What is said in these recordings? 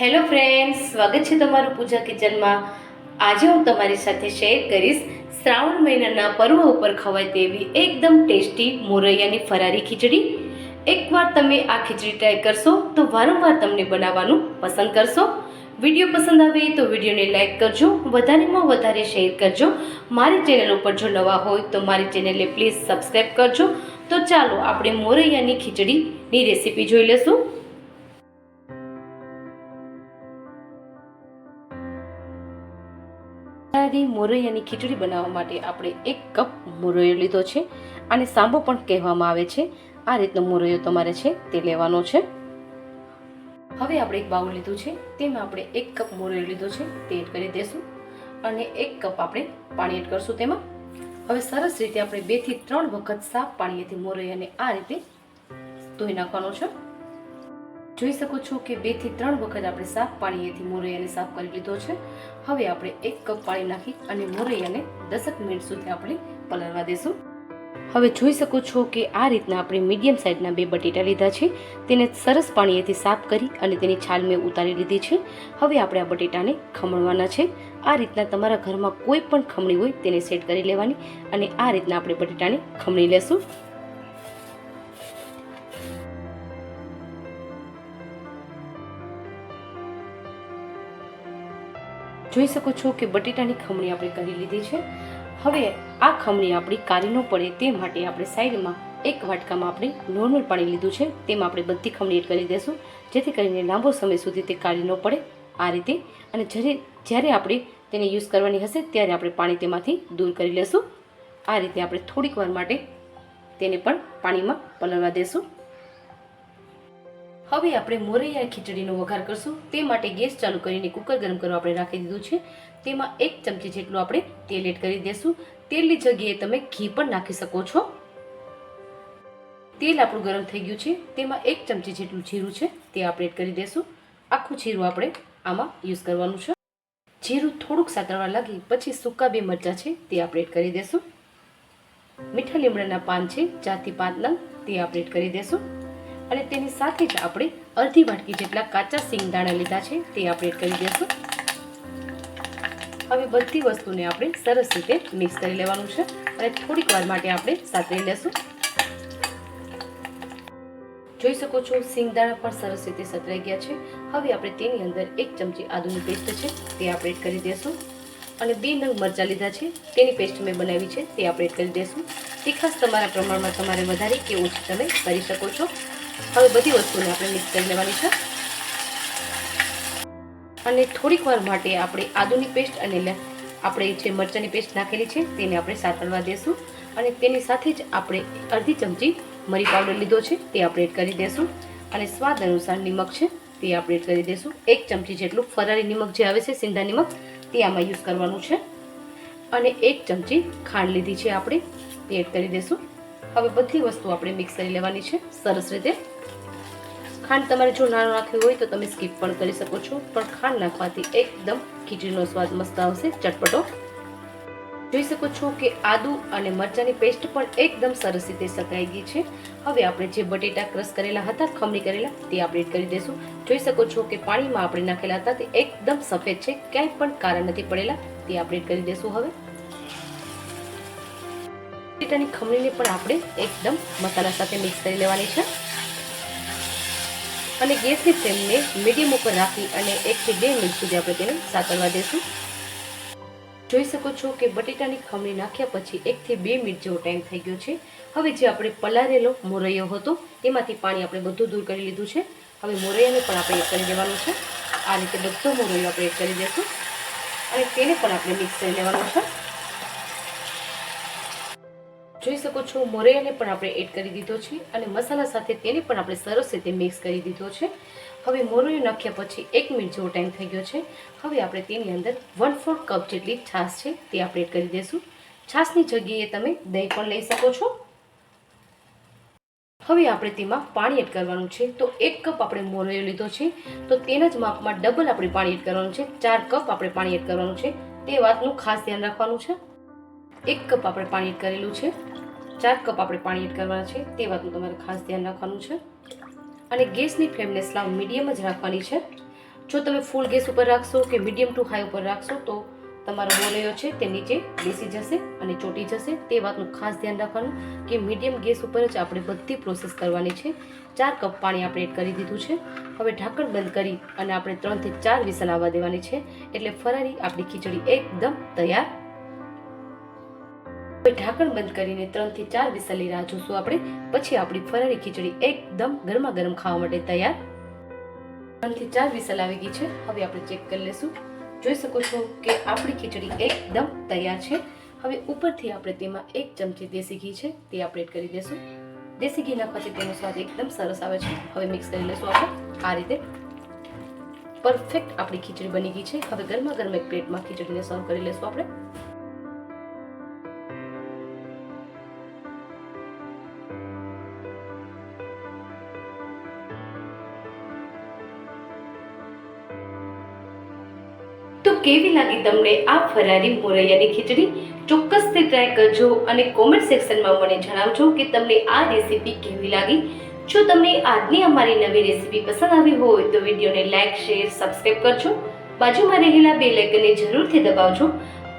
Hello friends, સ્વાગત છે તમારું પૂજા કિચનમાં. આજે હું તમારી સાથે શેર કરીશ શ્રાવણ મહિનાના પર્વ ઉપર ખવાય તેવી એકદમ ટેસ્ટી મોરૈયાની ફરારી ખીચડી. એકવાર તમે આ ખીચડી ટ્રાય કરશો તો વારંવાર તમને બનાવવાનું પસંદ કરશો. વીડિયો પસંદ આવે તો વિડીયોને લાઇક કરજો, વધારેમાં વધારે શેર કરજો. મારી ચેનલ ઉપર જો નવા હોય તો મારી ચેનલને પ્લીઝ સબસ્ક્રાઈબ કરજો. તો ચાલો આપણે મોરૈયાની ખીચડીની રેસીપી જોઈ લેશું સાદી મોરૈયાની ખીચડી બનાવવા માટે આપણે એક કપ મોરૈયો લીધો છે અને સાંબો પણ કહેવામાં આવે છે. આ રીતનો મોરૈયો તમારે છે તે લેવાનો છે. હવે આપણે એક બાઉલ લીધું છે. તેમાં આપણે એક કપ મોરૈયો લીધો છે. તે એડ કરી દઈશું અને એક કપ આપણે પાણી એડ કરશું તેમાં. હવે સરસ રીતે આપણે બેથી ત્રણ વખત સાફ પાણીથી મોરૈયાને આ રીતે ધોઈ નાખવાનો છે. જોઈ શકો છો કે બેથી ત્રણ વખત આપણે સાફ પાણીએથી મોરૈયાને સાફ કરી લીધો છે. હવે આપણે એક કપ પાણી નાખી અને મોરૈયાને દસક મિનિટ સુધી આપણે પલળવા દેશું. હવે જોઈ શકો છો કે આ રીતના આપણે મીડિયમ સાઇઝના બે બટેટા લીધા છે. તેને સરસ પાણીએથી સાફ કરી અને તેની છાલ મેં ઉતારી લીધી છે. હવે આપણે આ બટેટાને ખમણવાના છે. આ રીતના તમારા ઘરમાં કોઈ પણ ખમણી હોય તેને સેટ કરી લેવાની અને આ રીતના આપણે બટેટાને ખમણી લેશું. જોઈ શકો છો કે બટેટાની ખમણી આપણે કરી લીધી છે. હવે આ ખમણી આપણી કાળી ન પડે તે માટે આપણે સાઈડમાં એક વાટકામાં આપણે નોર્મલ પાણી લીધું છે. તેમાં આપણે બધી ખમણી એડ કરી દઈશું જેથી કરીને લાંબો સમય સુધી તે કાળી ન પડે આ રીતે. અને જ્યારે જ્યારે આપણે તેને યુઝ કરવાની હશે ત્યારે આપણે પાણી તેમાંથી દૂર કરી લેશું. આ રીતે આપણે થોડીક વાર માટે તેને પણ પાણીમાં પલળવા દેશું. હવે આપણે મોરૈયા ખીચડીનો વઘાર કરશું. તે માટે ગેસ ચાલુ કરીને કુકર ગરમ કરવા આપણે રાખી દીધું છે. તેમાં એક ચમચી જેટલું આપણે તેલ એડ કરી દઈશું તેલની જગ્યાએ તમે ઘી પણ નાખી શકો છો. તેલ આપણું ગરમ થઈ ગયું છે. તેમાં એક ચમચી જેટલું જીરું છે, તે આપણે એડ કરી દઈશું આખું જીરું આપણે આમાં યુઝ કરવાનું છે. જીરું થોડુંક સાતળવા લાગી, પછી સૂકા બે મરચાં છે, તે આપણે એડ કરી દઈશું મીઠા લીમડાના પાન છે, ચારથી પાંચ નંગ, તે આપણે એડ કરી દઈશું અને તેની સાથે જ આપણે અડધી વાટકી જેટલા કાચા સિંગદાણા લીધા છે તે આપણે કરી દઈશું. હવે બધી વસ્તુને આપણે સરસ રીતે મિક્સ કરી લેવાનું છે અને થોડીક વાર માટે આપણે સાતરી લેશું. જોઈ શકો છો સિંગદાણા પણ સરસ રીતે સતરાઈ ગયા છે. હવે આપણે તેની અંદર એક ચમચી આદુની પેસ્ટ છે તે આપણે એડ કરી દઈશું. અને બે નંગ મરચાં લીધા છે, તેની પેસ્ટ મેં બનાવી છે તે આપણે કરી દઈશું. તીખાસ તમારા પ્રમાણમાં તમારે વધારે કે ઓછી તમે કરી શકો છો. હવે બધી વસ્તુને આપણે મિક્સ કરી લેવાની છે. અને થોડીક વાર માટે આપણે આદુની પેસ્ટ અને આપણે જે મરચાંની પેસ્ટ નાખેલી છે તેને આપણે સાતળવા દેશું. અને તેની સાથે જ આપણે અડધી ચમચી મરી પાવડર લીધો છે તે આપણે એડ કરી દેશું. અને સ્વાદ અનુસાર નિમક છે તે આપણે એડ કરી દેશું. એક ચમચી જેટલું ફરારી નિમક જે આવે છે, સિંધા નિમક, તે આમાં યુઝ કરવાનું છે. અને એક ચમચી ખાંડ લીધી છે આપણે, તે એડ કરી દેશું. હવે બધી વસ્તુ આપણે મિક્સ કરી લેવાની છે, સરસ રીતે. ખાંડ તમારે જો નાનો નાખ્યું હોય તો તમે સ્કીપ પણ કરી શકો છો, પણ ખાંડ નાખવાથી એકદમ ખીચડીનો સ્વાદ મસ્ત આવશે, ચટપટો. જોઈ શકો છો કે આદુ અને મરચાંની પેસ્ટ પણ એકદમ સરસ રીતે સકાઈ ગઈ છે. હવે આપણે જે બટેટા ક્રશ કરેલા હતા, ખમણી કરેલા, તે આપણે કરી દઈશું જોઈ શકો છો કે પાણીમાં આપણે નાખેલા હતા તે એકદમ સફેદ છે, ક્યાંય પણ કારણ નથી પડેલા, તે આપણે કરી દઈશું હવે. બટેટાની ખમણીને પણ આપણે એકદમ મસાલા સાથે મિક્સ કરી લેવાની છે. અને ગેસની ફ્લેમને મીડિયમ ઉપર રાખી અને એકથી બે મિનિટ સુધી આપણે તેને સાતળવા દઈશું જોઈ શકો છો કે બટેટાની ખમણી નાખ્યા પછી એકથી બે મિનિટ જેવો ટાઈમ થઈ ગયો છે. હવે જે આપણે પલાળેલો મોરૈયો હતો તેમાંથી પાણી આપણે બધું દૂર કરી લીધું છે. હવે મોરૈયાને પણ આપણે એડ કરી દેવાનું છે. આ રીતે બધો મોરૈયો આપણે એડ કરી દઈશું અને તેને પણ આપણે મિક્સ કરી લેવાનું છે. જોઈ શકો છો, મોરૈયાને પણ આપણે એડ કરી દીધો છે અને મસાલા સાથે તેને પણ આપણે સરસ રીતે મિક્સ કરી દીધો છે. હવે મોરૈયું નાખ્યા પછી એક મિનિટ જેવો ટાઈમ થઈ ગયો છે. હવે આપણે તેની અંદર વન ફોર્થ કપ જેટલી છાશ છે તે આપણે એડ કરી દઈશું. છાશની જગ્યાએ તમે દહીં પણ લઈ શકો છો. હવે આપણે તેમાં પાણી એડ કરવાનું છે. તો એક કપ આપણે મોરૈયો લીધો છે. તો તેના જ માપમાં ડબલ આપણે પાણી એડ કરવાનું છે. ચાર કપ આપણે પાણી એડ કરવાનું છે. તે વાતનું ખાસ ધ્યાન રાખવાનું છે. એક કપ આપણે પાણી એડ કરેલું છે. ચાર કપ આપણે પાણી એડ કરવાના છે. તે વાતનું તમારે ખાસ ધ્યાન રાખવાનું છે. અને ગેસની ફ્લેમને સ્લાવ મીડિયમ જ રાખવાની છે. જો તમે ફૂલ ગેસ ઉપર રાખશો કે મીડિયમ ટુ હાઈ ઉપર રાખશો, તો તમારો મોરૈયો છે તે નીચે બેસી જશે અને ચોટી જશે. તે વાતનું ખાસ ધ્યાન રાખવાનું કે મીડિયમ ગેસ ઉપર જ આપણે બધી પ્રોસેસ કરવાની છે. ચાર કપ પાણી આપણે એડ કરી દીધું છે. હવે ઢાંકણ બંધ કરી અને આપણે ત્રણથી ચાર વિસલ આવવા દેવાની છે. એટલે ફરારી આપણી ખીચડી એકદમ તૈયાર હવે ઢાંકણ બંધ કરીને ત્રણથી ચાર વિસલની રાહ જોશું આપણે. પછી આપણી ફરારી ખીચડી એકદમ ગરમા ગરમ ખાવા માટે તૈયાર. ત્રણથી ચાર વિસલ આવી ગઈ છે. હવે આપણે ચેક કરી લેશું જોઈ શકો છો કે આપણી ખીચડી એકદમ તૈયાર છે. હવે ઉપરથી આપણે તેમાં એક ચમચી દેશી ઘી છે, તે આપણે એડ કરી દઈશું. દેશી ઘી નાખવાથી તેનો સ્વાદ એકદમ સરસ આવે છે. હવે મિક્સ કરી લઈશું આપણે. આ રીતે. પરફેક્ટ આપણી ખીચડી બની ગઈ છે. હવે ગરમા ગરમ એક પ્લેટમાં ખીચડીને સર્વ કરી લઈશું આપણે. કેવી લાગી તમને આ ફરારી મોરૈયાની ખીચડી? ચોક્કસથી ટ્રાય કરજો અને કોમેન્ટ સેક્શનમાં મને જણાવજો કે તમને આ રેસીપી કેવી લાગી. જો તમને આજની અમારી નવી રેસીપી પસંદ આવી હોય તો વિડીયોને લાઇક શેર સબસ્ક્રાઈબ કરજો. બાજુમાં રહેલા બે લાઇકનને જરૂરથી દબાવજો.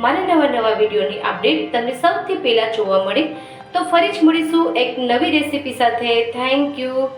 મારા નવા નવા વિડીયોની અપડેટ તમને સૌથી પહેલાં જોવા મળે. તો ફરી જ મળીશું એક નવી રેસીપી સાથે. Thank you